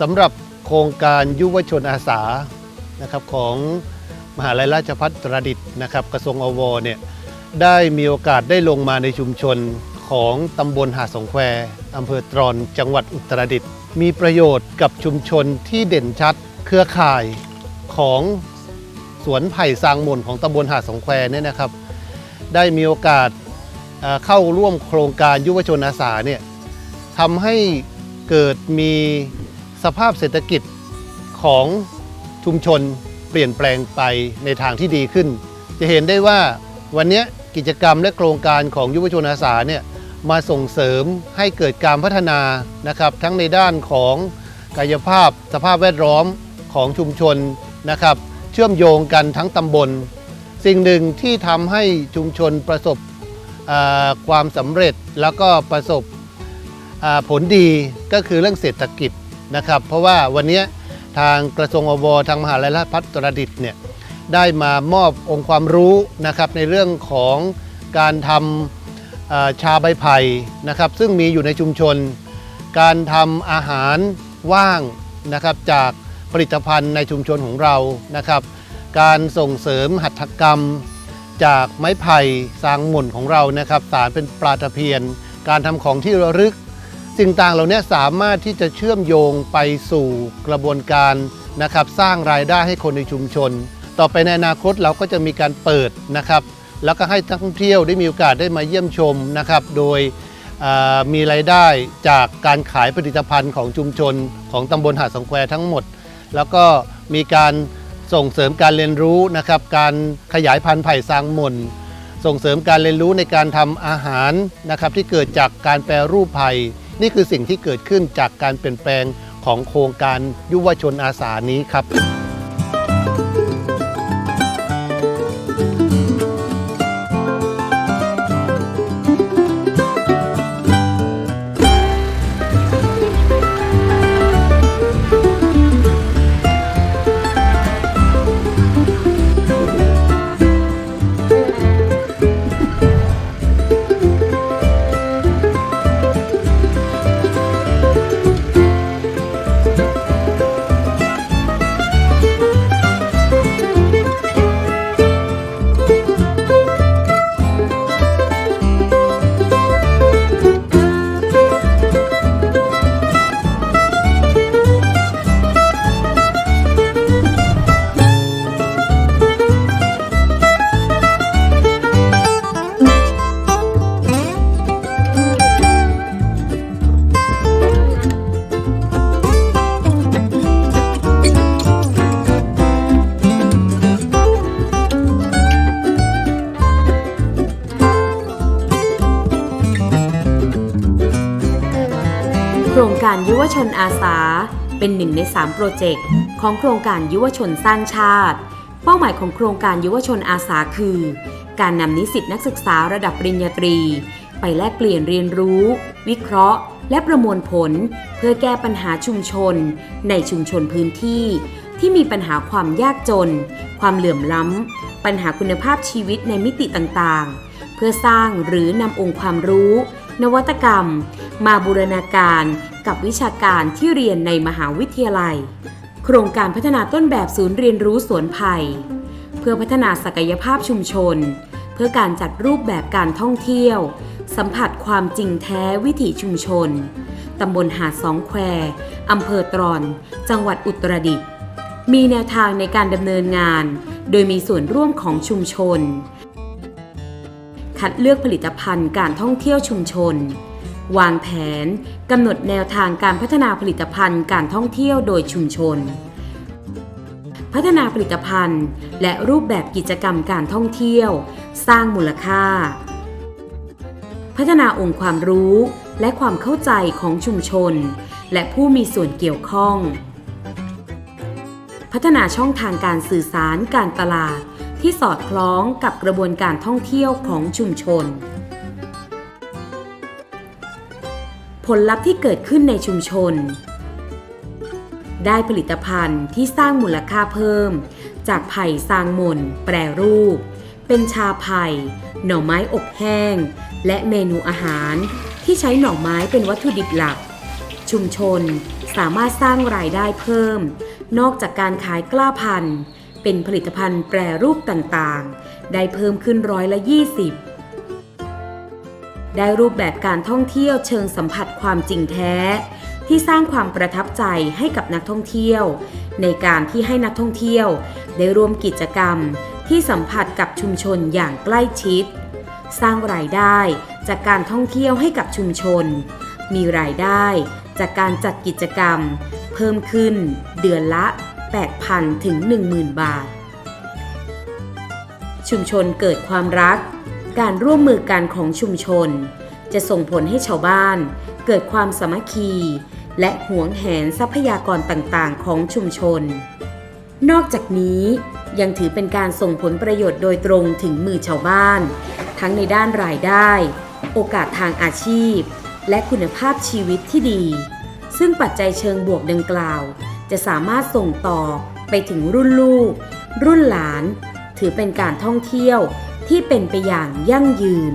สำหรับโครงการยุวชนอาสานะครับของมหาลัยราชภัฏตรดิตนะครับกระทรวงอวเนี่ยได้มีโอกาสได้ลงมาในชุมชนของตำบลหาดสงแควอำเภอตรอนจังหวัดอุตรดิตถ์มีประโยชน์กับชุมชนที่เด่นชัดเครือข่ายของสวนไผ่ซางมนของตำบลหาดสงแควเนี่ยนะครับ ได้มีโอกาสเข้าร่วมโครงการยุวชนอาสาเนี่ยทำให้เกิดมี สภาพเศรษฐกิจของชุมชนเปลี่ยนแปลงไปในทางที่ดีขึ้น จะเห็นได้ว่าวันนี้กิจกรรมและโครงการของยุวชนอาสาเนี่ยมาส่งเสริมให้เกิดการพัฒนานะครับ ทั้งในด้านของกายภาพ สภาพแวดล้อมของชุมชนนะครับ เชื่อมโยงกันทั้งตำบล สิ่งหนึ่งที่ทำให้ชุมชนประสบความสำเร็จแล้วก็ประสบผลดีก็คือเรื่องเศรษฐกิจ นะครับ เพราะว่าวันนี้ทางกระทรวงอวทางมหาลัยราชภัฏตรดิตเนี่ยได้มามอบองค์ความรู้นะครับในเรื่องของการทำชาใบไผ่นะครับ ซึ่งมีอยู่ในชุมชน การทำอาหารว่างนะครับจากผลิตภัณฑ์ในชุมชนของเรานะครับ การส่งเสริมหัตถกรรม จากไม้ไผ่สางหม่นของเรานะครับ สารเป็นปลาตะเพียน การทำของที่ระลึก สิ่งต่างเหล่านี้สามารถที่จะเชื่อมโยงไปสู่กระบวนการนะครับสร้างรายได้ให้คนในชุมชน ต่อไปในอนาคตเราก็จะมีการเปิดนะครับ แล้วก็ให้นักท่องเที่ยวได้มีโอกาสได้มาเยี่ยมชมนะครับ โดยมีรายได้จากการขายผลิตภัณฑ์ของชุมชน ของตำบลหาดสงแควทั้งหมด แล้วก็มีการส่งเสริมการเรียนรู้นะครับ การขยายพันธุ์ไผ่ซางหม่นส่งเสริมการเรียนรู้ในการทำอาหารนะครับที่เกิดจากการแปรรูปไผ่ นี่คือสิ่งที่เกิดขึ้นจากการเปลี่ยนแปลงของโครงการยุวชนอาสานี้ครับ โครงการยุวชนอาสา เป็นหนึ่งใน 3 โปรเจกต์ของโครงการยุวชนสร้างชาติ เป้าหมายของโครงการยุวชนอาสาคือ การนำนิสิตนักศึกษาระดับปริญญาตรี ไปแลกเปลี่ยนเรียนรู้ วิเคราะห์ และประมวลผล เพื่อแก้ปัญหาชุมชน ในชุมชนพื้นที่ ที่มีปัญหาความยากจน ความเหลื่อมล้ำ ปัญหาคุณภาพชีวิตในมิติต่างๆ เพื่อสร้างหรือนำองค์ความรู้ นวัตกรรม มาบูรณาการกับวิชาการที่เรียนในมหาวิทยาลัย โครงการพัฒนาต้นแบบศูนย์เรียนรู้สวนไผ่เพื่อพัฒนาศักยภาพชุมชน เพื่อการจัดรูปแบบการท่องเที่ยว สัมผัสความจริงแท้วิถีชุมชน ตำบลหาดสองแควอำเภอตรอน จังหวัดอุตรดิตถ์มีแนวทางในการดำเนินงาน โดยมีส่วนร่วมของชุมชน คัดเลือกผลิตภัณฑ์การท่องเที่ยวชุมชน วางแผนกำหนดแนวทางการพัฒนาผลิตภัณฑ์การท่องเที่ยวโดยชุมชน พัฒนาผลิตภัณฑ์ และรูปแบบกิจกรรมการท่องเที่ยว สร้างมูลค่า พัฒนาองค์ความรู้และความเข้าใจของชุมชน และผู้มีส่วนเกี่ยวข้อง พัฒนาช่องทางการสื่อสารการตลาด ที่สอดคล้องกับกระบวนการท่องเที่ยวของชุมชน ผลลัพธ์ที่เกิดขึ้นในชุมชน ได้ผลิตภัณฑ์ที่สร้างมูลค่าเพิ่ม จากไผ่ซางมน แปรรูป เป็นชาไผ่ หน่อไม้อบแห้ง และเมนูอาหารที่ใช้หน่อไม้เป็นวัตถุดิบหลัก ชุมชนสามารถสร้างรายได้เพิ่ม นอกจากการขายกล้าพันธุ์ เป็นผลิตภัณฑ์แปรรูปต่างๆ ได้เพิ่มขึ้นร้อยละ 20 ได้รูปแบบการท่องเที่ยวเชิงสัมผัสความจริงแท้ ที่สร้างความประทับใจให้กับนักท่องเที่ยว ในการที่ให้นักท่องเที่ยว ได้ร่วมกิจกรรม ที่สัมผัสกับชุมชนอย่างใกล้ชิด สร้างรายได้จากการท่องเที่ยวให้กับชุมชน มีรายได้จากการจัดกิจกรรม เพิ่มขึ้นเดือนละ 8,000 ถึง 10,000 บาท ชุมชนเกิดความรัก การร่วมมือกันของชุมชน จะส่งผลให้ชาวบ้าน เกิดความสามัคคี และหวงแหนทรัพยากรต่างๆ ของชุมชน นอกจากนี้ยังถือเป็นการส่งผลประโยชน์โดยตรงถึงมือชาวบ้าน ทั้งในด้านรายได้ โอกาสทางอาชีพ และคุณภาพชีวิตที่ดี ซึ่งปัจจัยเชิงบวกดังกล่าว จะสามารถส่งต่อไปถึงรุ่นลูก รุ่นหลาน ถือเป็นการท่องเที่ยวที่เป็นไปอย่างยั่งยืน